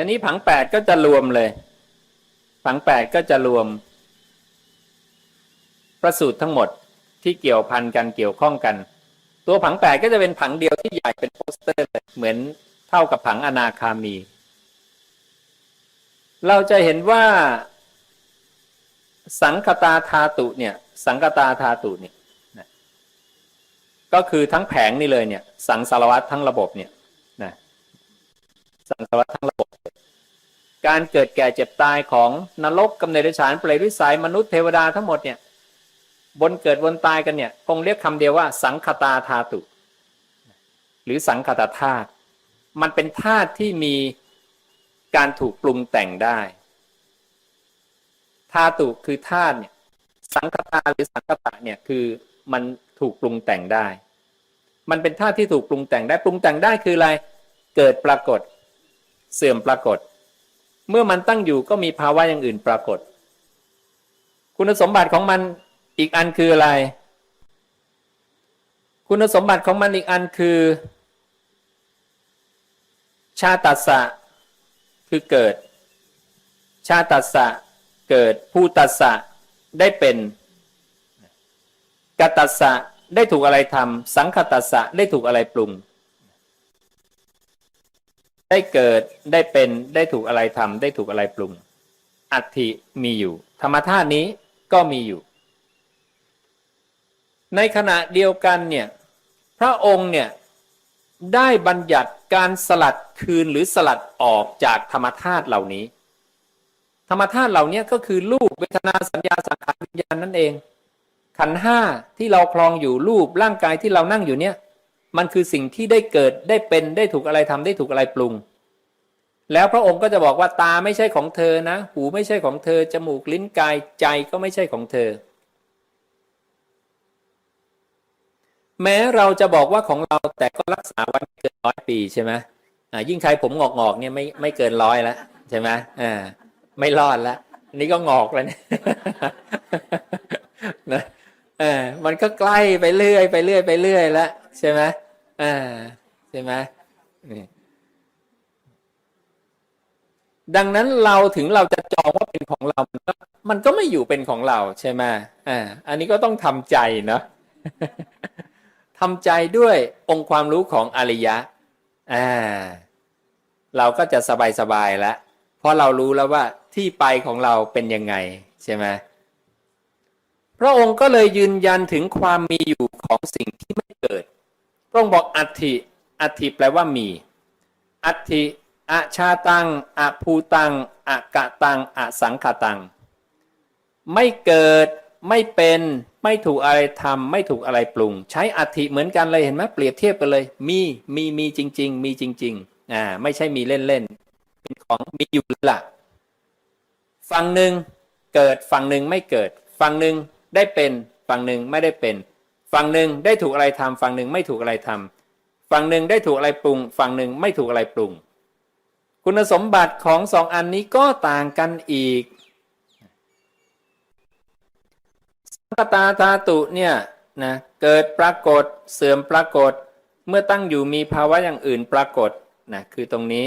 ทีนี้ผังแปดก็จะรวมเลย ผังแปดก็จะรวม ประสูตรทั้งหมดที่เกี่ยวพันกันเกี่ยวข้องกัน ตัวผังแปดก็จะเป็นผังเดียวที่ใหญ่เป็นโปสเตอร์เลยเหมือนเท่ากับผังอนาคามี เราจะเห็นว่า สังคตาธาตุเนี่ย สังคตาธาตุเนี่ยก็คือทั้งแผงนี่เลยเนี่ย สังสารวัตรทั้งระบบเนี่ยนะสังสารวัตรทั้งระบบ การเกิดแก่เจ็บตายของนรกกำเนิดเดรัจฉานเปรตวิสัยมนุษย์เทวดาทั้งหมดเนี่ยบนเกิดบนตายกันเนี่ยคงเรียกคำเดียวว่า สังคตาธาตุ หรือสังคตาธาตุมันเป็นธาตุที่มีการถูกปรุงแต่งได้ธาตุคือธาตุเนี่ยสังคตาหรือสังคตะเนี่ยคือมันถูกปรุงแต่งได้ มันเป็นธาตุที่ถูกปรุงแต่งได้ปรุงแต่งได้คืออะไร เกิดปรากฏ เสื่อมปรากฏ เมื่อมันตั้งอยู่ก็มีภาวะอย่างอื่นปรากฏ คุณสมบัติของมันอีกอันคืออะไร คุณสมบัติของมันอีกอันคือ ชาตัสสะคือเกิด ชาตัสสะเกิดผู้ตัสสะได้เป็นกตัสสะได้ถูกอะไรทำสังคตัสสะได้ถูกอะไรปรุง ได้เกิดได้เป็นได้ถูกอะไรทำได้ถูกอะไรปรุง อัตถิมีอยู่ ธรรมธาตุนี้ก็มีอยู่ ในขณะเดียวกันเนี่ยพระองค์เนี่ยได้บัญญัติการสลัดคืนหรือสลัดออกจากธรรมธาตุเหล่านี้ ธรรมธาตุเหล่านี้ก็คือรูปเวทนาสัญญาสังขารวิญญาณนั่นเอง ขันห้าที่เราคลองอยู่รูปร่างกายที่เรานั่งอยู่เนี่ย มันคือสิ่งที่ได้เกิดได้เป็นได้ถูกอะไรทำได้ถูกอะไรปรุง แล้วพระองค์ก็จะบอกว่าตาไม่ใช่ของเธอนะ หูไม่ใช่ของเธอ จมูกลิ้นกายใจก็ไม่ใช่ของเธอ แม้เราจะบอกว่าของเราแต่ก็รักษาไว้เกินร้อยปีใช่ไหมอ่ายิ่งใครผมงอกงอกเนี่ยไม่ไม่เกินร้อยแล้วใช่ไหมอ่าไม่รอดแล้วนนี่ก็งอกแล้วเนี่ยนะเออมันก็ใกล้ไปเรื่อยไปเรื่อยไปเรื่อยแล้ว ใช่ไหมอ่าใช่ไหมนี่ดังนั้นเราถึงเราจะจองว่าเป็นของเรา มันก็มันก็ไม่อยู่เป็นของเราใช่ไหมอ่า อันนี้ก็ต้องทำใจเนาะทำใจด้วยองค์ความรู้ของอริยะ อ่า เราก็จะสบายสบายแล้ว เพราะเรารู้แล้วว่าที่ไปของเราเป็นยังไงใช่ไหมพระองค์ก็เลยยืนยันถึงความมีอยู่ของสิ่งที่ไม่เกิด พระองค์บอกอัติอัติแปลว่ามี อัติอะชาตังอะภูตังอะกะตังอสังขตัง ไม่เกิดไม่เป็นไม่ถูกอะไรทำไม่ถูกอะไรปรุง ใช้อัฐิเหมือนกันเลยเห็นไหมเปรียบเทียบกันเลย มีมีมีจริง ๆ มีจริงๆอ่าไม่ใช่มีเล่นๆเป็นของมีอยู่ละฝั่งหนึ่งเกิดฝั่งหนึ่งไม่เกิดฝั่งหนึ่งได้เป็นฝั่งหนึ่งไม่ได้เป็น ฝั่งหนึ่งได้ถูกอะไรทำฝั่งหนึ่งไม่ถูกอะไรทำฝั่งหนึ่งได้ถูกอะไรปรุง ฝั่งหนึ่งไม่ถูกอะไรปรุง คุณสมบัติของสองอันนี้ก็ต่างกันอีกสังตาธาตุเนี่ยนะเกิดปรากฏเสื่อมปรากฏ เมื่อตั้งอยู่มีภาวะอย่างอื่นปรากฏนะคือตรงนี้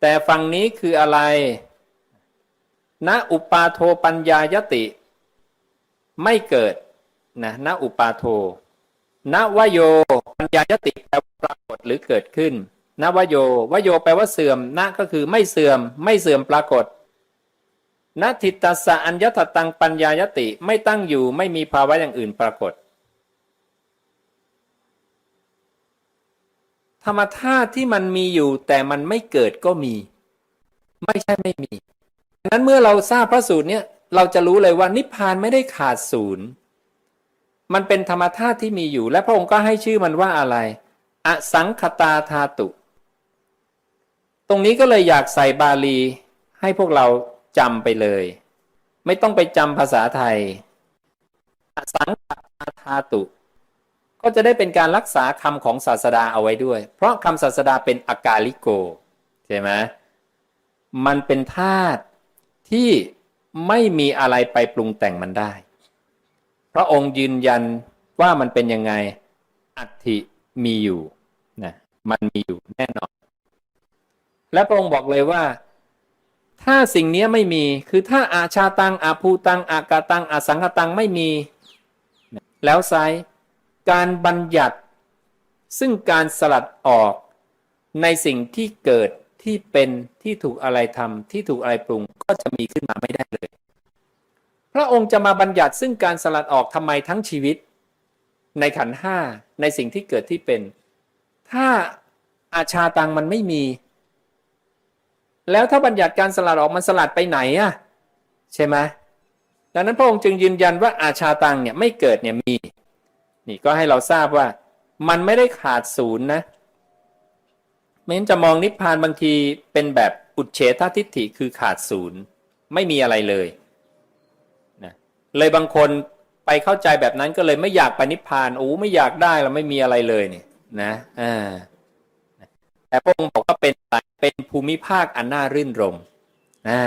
แต่ฝั่งนี้คืออะไรณอุปาโทปัญญายติ ไม่เกิด นะณอุปาโทณวโยปัญญายติแปลว่าปรากฏหรือเกิดขึ้นณวโยวโยแปลว่าเสื่อมณก็คือไม่เสื่อม ไม่เสื่อมปรากฏนทิตตสะอัญญตตังปัญญายติไม่ตั้งอยู่ไม่มีภาวะอย่างอื่นปรากฏ ธรรมธาตุที่มันมีอยู่แต่มันไม่เกิดก็มี ไม่ใช่ไม่มีดังนั้นเมื่อเราทราบพระสูตรเนี่ยเราจะรู้เลยว่านิพพานไม่ได้ขาดศูนย์ มันเป็นธรรมธาตุที่มีอยู่ และพระองค์ก็ให้ชื่อมันว่าอะไร อสังคตาธาตุ ตรงนี้ก็เลยอยากใส่บาลีให้พวกเราจำไปเลย ไม่ต้องไปจำภาษาไทย อสังขตาธาตุ ก็จะได้เป็นการรักษาคำของศาสดาเอาไว้ด้วย เพราะคำศาสดาเป็นอากาลิโกใช่ไหมมันเป็นธาตุที่ไม่มีอะไรไปปรุงแต่งมันได้ พระองค์ยืนยันว่ามันเป็นยังไงอัติมีอยู่นะมันมีอยู่แน่นอน และพระองค์บอกเลยว่า ถ้าสิ่งนี้ไม่มีคือถ้าอาชาตังอาภูตัง อากาตังอสังคตังไม่มี แล้วไซการบัญญัติ ซึ่งการสลัดออกในสิ่งที่เกิดที่เป็นที่ถูกอะไรทำที่ถูกอะไรปรุงก็จะมีขึ้นมาไม่ได้เลย พระองค์จะมาบัญญัติซึ่งการสลัดออกทำไมทั้งชีวิต ในขันห้าในสิ่งที่เกิดที่เป็น ถ้าอาชาตังมันไม่มี แล้วถ้าบัญญัติการสลัดออกมันสลัดไปไหนอะใช่ไหมดังนั้นพระองค์จึงยืนยันว่าอาชาตังเนี่ยไม่เกิดเนี่ยมี นี่ก็ให้เราทราบว่า มันไม่ได้ขาดศูนย์นะไม่งั้นจะมองนิพพานบางทีเป็นแบบอุดเฉททิฏฐิคือขาดศูนย์ ไม่มีอะไรเลย เลยบางคนไปเข้าใจแบบนั้นก็เลยไม่อยากไปนิพพานโอ้ไม่อยากได้แล้วไม่มีอะไรเลยเนี่ยนะอ่าแต่พระองค์บอกว่าเป็นอะไรเป็นภูมิภาคอันน่ารื่นรมอ่า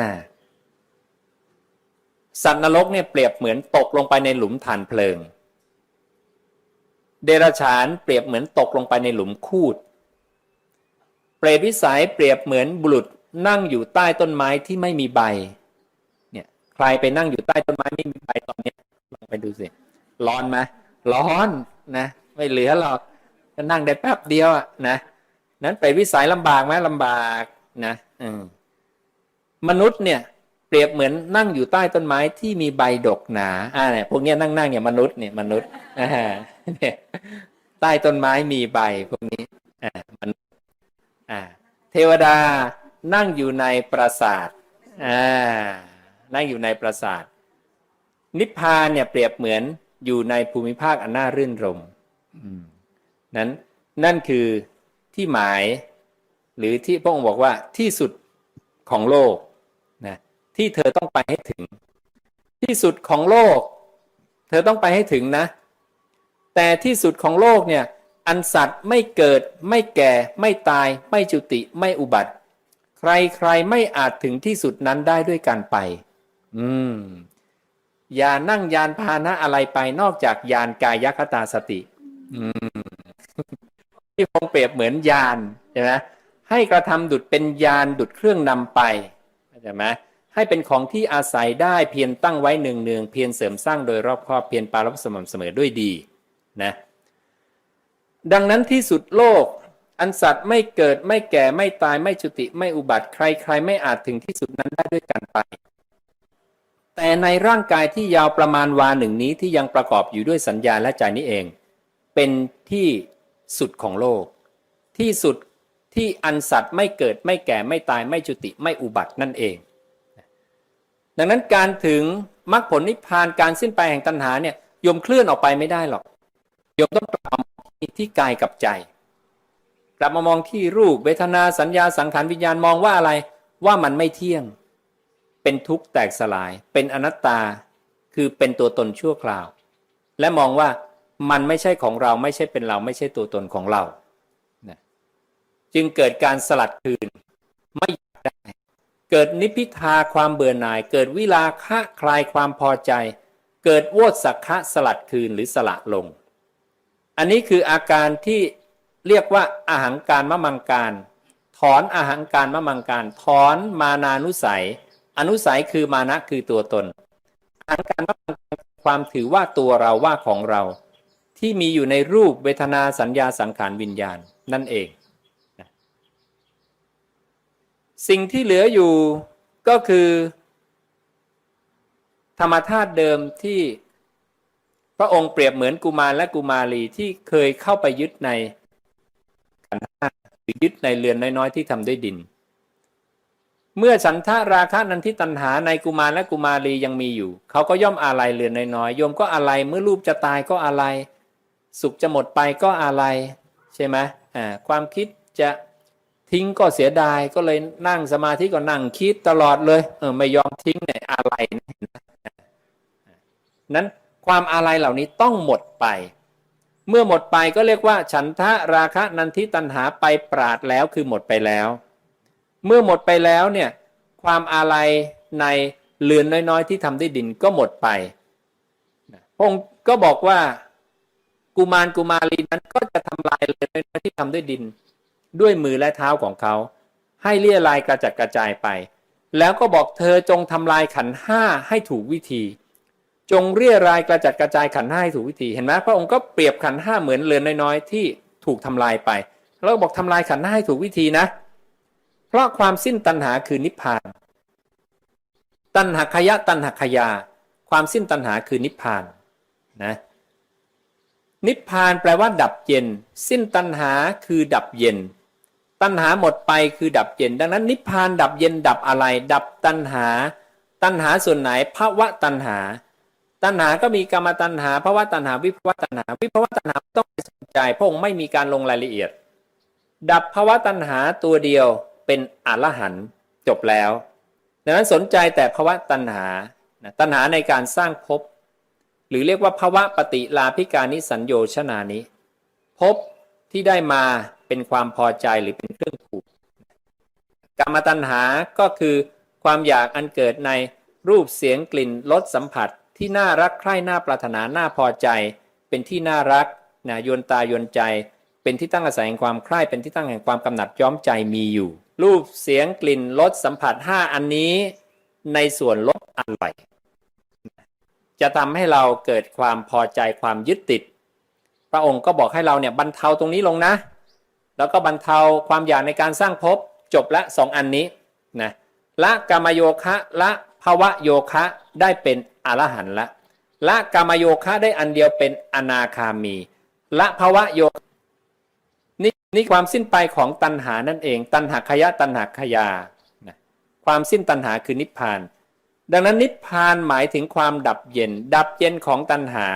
สัตว์นรกเนี่ยเปรียบเหมือนตกลงไปในหลุมฐานเพลิง เดรัจฉานเปรียบเหมือนตกลงไปในหลุมคูด เปรตวิสัยเปรียบเหมือนบุรุษนั่งอยู่ใต้ต้นไม้ที่ไม่มีใบ ใครไปนั่งอยู่ใต้ต้นไม้ไม่มีใบตอนนี้ลองไปดูสิร้อนไหมร้อนนะ ไม่เหลือหรอกก็นั่งได้แป๊บเดียวอะนะนั้นเปวิสัยลำบากไหมลำบากนะอืมมนุษย์เนี่ย เปรียบเหมือนนั่งอยู่ใต้ต้นไม้ที่มีใบดกหนาอ่าเนี่ยพวกเนี้ยนั่งนั่งเนี่ยมนุษย์เนี่ยมนุษย์อ่าเนี่ยใต้ต้นไม้มีใบพวกนี้อ่ามนุษย์อ่า เทวดานั่งอยู่ในปราสาทอ่า นั่งอยู่ในปราสาท นิพพานเนี่ยเปรียบเหมือนอยู่ในภูมิภาคอันน่ารื่นรมอืมนั้นนั่นคือที่หมาย หรือที่พระองค์บอกว่าที่สุดของโลกนะที่เธอต้องไปให้ถึง ที่สุดของโลก เธอต้องไปให้ถึงนะ แต่ที่สุดของโลกเนี่ย อันสัตว์ไม่เกิด ไม่แก่ ไม่ตาย ไม่จุติ ไม่อุบัติ ใครใครไม่อาจถึงที่สุดนั้นได้ด้วยการไป อืมอย่านั่งยานพาหนะอะไรไปนอกจากยานกายคตาสติ อืมที่พงเปรียบเหมือนยานใช่ไหมให้กระทำดุดเป็นยานดุดเครื่องนำไปใช่ไหมให้เป็นของที่อาศัยได้เพียรตั้งไว้เนืองเนืองๆเพียรเสริมสร้างโดยรอบครอบเพียรปารบสม่ำเสมอด้วยดีนะดังนั้นที่สุดโลก อันสัตว์ไม่เกิดไม่แก่ไม่ตายไม่จุติไม่อุบัติใครใครไม่อาจถึงที่สุดนั้นได้ด้วยกันไป แต่ในร่างกายที่ยาวประมาณวาหนึ่งนี้ที่ยังประกอบอยู่ด้วยสัญญาและใจนี้เอง เป็นที่สุดของโลก ที่สุดที่อันสัตว์ไม่เกิดไม่แก่ไม่ตายไม่จุติไม่อุบัตินั่นเอง ดังนั้นการถึงมรรคผลนิพพานการสิ้นไปแห่งตัณหาเนี่ยโยมเคลื่อนออกไปไม่ได้หรอกโยมต้องกลับมามองที่ที่กายกับใจ กลับมามองที่รูปเวทนาสัญญาสังขารวิญญาณมองว่าอะไรว่ามันไม่เที่ยง เป็นทุกข์แตกสลาย เป็นอนัตตาคือเป็นตัวตนชั่วคราว และมองว่ามันไม่ใช่ของเราไม่ใช่เป็นเราไม่ใช่ตัวตนของเรานะจึงเกิดการสลัดคืนไม่อยากได้ เกิดนิพิทาความเบื่อหน่าย เกิดวิลาคะคลายความพอใจ เกิดโวสักคะสลัดคืนหรือสละลง อันนี้คืออาการที่เรียกว่าอาหังการมะมังการ ถอนอาหังการมะมังการ ถอนมานานุสัย อนุสัยคือมานะคือตัวตนอาหังการความถือว่าตัวเราว่าของเรา ที่มีอยู่ในรูปเวทนาสัญญาสังขารวิญญาณนั่นเอง สิ่งที่เหลืออยู่ก็คือ ธรรมธาตุเดิมที่พระองค์เปรียบเหมือนกุมารและกุมารีที่เคยเข้าไปยึดในขันธ์ห้าหรือยึดในเรือนน้อยๆที่ทำด้วยดิน เมื่อฉันทะราคะนันทิตันหาในกุมารและกุมารียังมีอยู่ เขาก็ย่อมอาลัยเรือนน้อยๆโยมก็อาลัยเมื่อรูปจะตายก็อาลัยสุขจะหมดไปก็อาลัยใช่ไหมอ่าความคิดจะทิ้งก็เสียดายก็เลยนั่งสมาธิก็นั่งคิดตลอดเลยเออไม่ยอมทิ้งเนี่ยอาลัยนะนั้นความอาลัยเหล่านี้ต้องหมดไป เมื่อหมดไปก็เรียกว่า ฉันทะราคะนันทิตันหาไปปราดแล้วคือหมดไปแล้ว เมื่อหมดไปแล้วเนี่ยความอาลัยในเรือนน้อยๆ ที่ทำด้วยดินก็หมดไปพระองค์ก็บอกว่ากุมารกุมารีนั้นก็จะทำลายเรือนน้อยๆที่ทำด้วยดิน ด้วยมือและเท้าของเขา ให้เลี่ยลายกระจัดกระจายไป แล้วก็บอกเธอจงทำลายขันห้าให้ถูกวิธี จงเรียรายกระจัดกระจายขันห้าให้ถูกวิธีเห็นไหมพระองค์ก็เปรียบขันห้าเหมือนเรือนน้อยๆที่ถูกทำลายไปแล้วบอกทำลายขันห้าให้ถูกวิธีนะ เพราะความสิ้นตัณหาคือนิพพาน ตัณหขยะตัณหขยา ความสิ้นตัณหาคือนิพพานนะนิพพานแปลว่า ดับเย็น สิ้นตัณหาคือดับเย็น ตัณหาหมดไปคือดับเย็น ดังนั้นนิพพานดับเย็นดับอะไร ดับตัณหา ตัณหาส่วนไหนภาวะตัณหา ตัณหาก็มีกรรมตัณหาภาวะตัณหา วิภวะตัณหา วิภวะตัณหาต้องไปสนใจพระองค์ไม่มีการลงรายละเอียด ดับภาวะตัณหาตัวเดียว เป็นอรหันต์จบแล้ว ดังนั้นสนใจแต่ภาวะตัณหาตัณหาในการสร้างภพหรือเรียกว่าภาวะปฏิลาภิการนิสัญโยชนานิภพที่ได้มาเป็นความพอใจหรือเป็นเครื่องผูกกรรมตัณหาก็คือความอยากอันเกิดในรูปเสียงกลิ่นรสสัมผัสที่น่ารักใคร่น่าปรารถนาน่าพอใจ เป็นที่น่ารักนะยวนตายวนใจ เป็นที่ตั้งอาศัยแห่งความใคร่เป็นที่ตั้งแห่งความกำหนัดย้อมใจมีอยู่ รูปเสียงกลิ่นรสสัมผัส 5 อันนี้ในส่วนลดอร่อย จะทำให้เราเกิดความพอใจความยึดติด พระองค์ก็บอกให้เราเนี่ยบรรเทาตรงนี้ลงนะ แล้วก็บรรเทาความอยากในการสร้างภพจบละสองอันนี้นะละกามโยคะละภาวะโยคะได้เป็นอรหันต์ละละกามโยคะได้อันเดียวเป็นอนาคามี ละภาวะโยคะ นี่นี่ความสิ้นไปของตัณหานั่นเอง ตัณหาขยะตัณหาขยานะความสิ้นตัณหาคือนิพพาน ดังนั้นนิพพานหมายถึงความดับเย็น ดับเย็นของตัณหา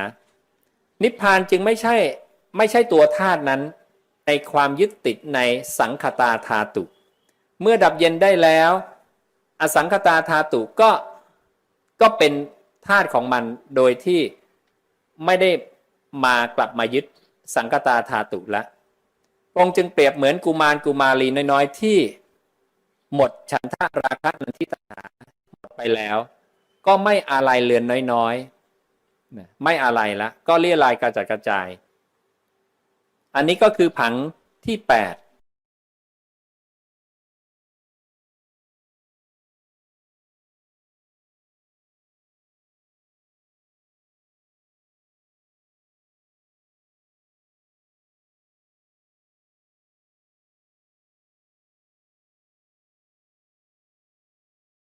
นิพพานจึงไม่ใช่ไม่ใช่ตัวธาตุนั้น ในความยึดติดในสังคตาธาตุ เมื่อดับเย็นได้แล้ว อสังคตาธาตุก็ก็เป็นธาตุของมันโดยที่ไม่ได้มากลับมายึดสังคตาธาตุแล้ว พระองค์จึงเปรียบเหมือนกุมารกุมารีน้อยๆที่ หมดฉันทาราคะนันทิตาหมดไปแล้ว ก็ไม่อะไรเลือนน้อยๆไม่อะไรละ ก็เลี่ยลายกระจัดกระจาย อันนี้ก็คือผังที่8